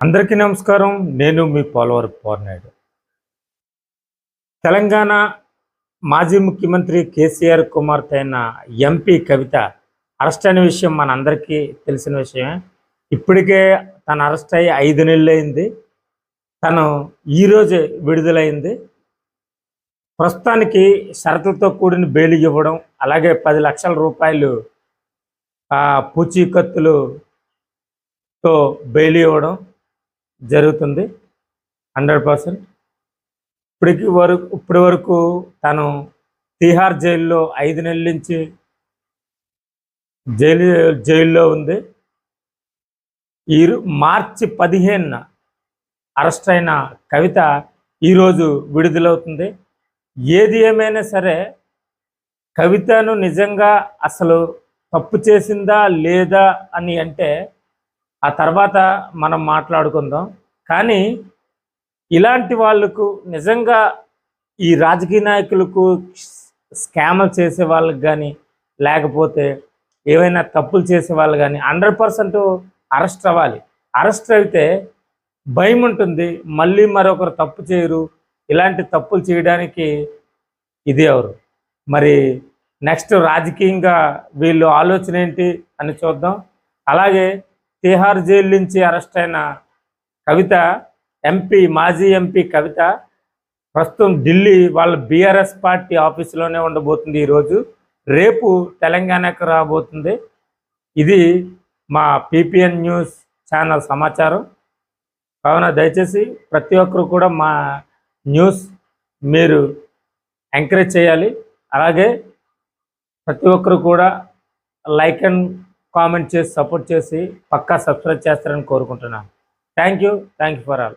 అందరికీ నమస్కారం. నేను మీ పోలవర్ పోర్నాయుడు తెలంగాణ మాజీ ముఖ్యమంత్రి కేసీఆర్ కుమార్తె అయిన ఎంపీ కవిత అరెస్ట్ అయిన విషయం మనందరికీ తెలిసిన విషయమే. ఇప్పటికే తను అరెస్ట్ అయ్యి ఐదు నెలలు అయింది తను ఈరోజు విడుదలైంది. ప్రస్తుతానికి షరతులతో కూడిన బెయిల్ ఇవ్వడం అలాగే పది లక్షల రూపాయలు ఆ, పూచీకత్తులుతో బెయిల్ ఇవ్వడం జరుగుతుంది. Hundred percent. ఇప్పటికి వరకు ఇప్పటి వరకు తను తీహార్ జైల్లో ఐదు నెలల నుంచి జైలు జైల్లో ఉంది. ఈ మార్చి పదిహేనున అరెస్ట్ అయిన కవిత ఈరోజు విడుదలవుతుంది. ఏది ఏమైనా సరే కవితను నిజంగా అసలు తప్పు చేసిందా లేదా అని అంటే ఆ తర్వాత మనం మాట్లాడుకుందాం. కానీ ఇలాంటి వాళ్ళకు నిజంగా ఈ రాజకీయ నాయకులకు స్కామ్లు చేసే వాళ్ళకి కానీ లేకపోతే ఏవైనా తప్పులు చేసే వాళ్ళు కానీ హండ్రెడ్ పర్సెంట్ అరెస్ట్ అవ్వాలి. అరెస్ట్ అయితే భయం ఉంటుంది. మళ్ళీ మరొకరు తప్పు చేయరు. ఇలాంటి తప్పులు చేయడానికి ఇది ఎవరు? మరి నెక్స్ట్ రాజకీయంగా వీళ్ళు ఆలోచన ఏంటి అని చూద్దాం. అలాగే తిహార్ జైలు నుంచి అరెస్ట్ అయిన కవిత ఎంపీ మాజీ ఎంపీ కవిత ప్రస్తుతం ఢిల్లీ వాళ్ళ బీఆర్ఎస్ పార్టీ ఆఫీసులోనే ఉండబోతుంది ఈరోజు. రేపు తెలంగాణకు రాబోతుంది. ఇది మా పీపీఎన్ న్యూస్ ఛానల్ సమాచారం. కావున దయచేసి ప్రతి ఒక్కరు కూడా మా న్యూస్ మీరు ఎంకరేజ్ చేయాలి. అలాగే ప్రతి ఒక్కరు కూడా లైక్ అండ్ కామెంట్ చేసి సపోర్ట్ చేసి పక్కా సబ్స్క్రైబ్ చేస్తారని కోరుకుంటున్నాను. Thank you thank you for all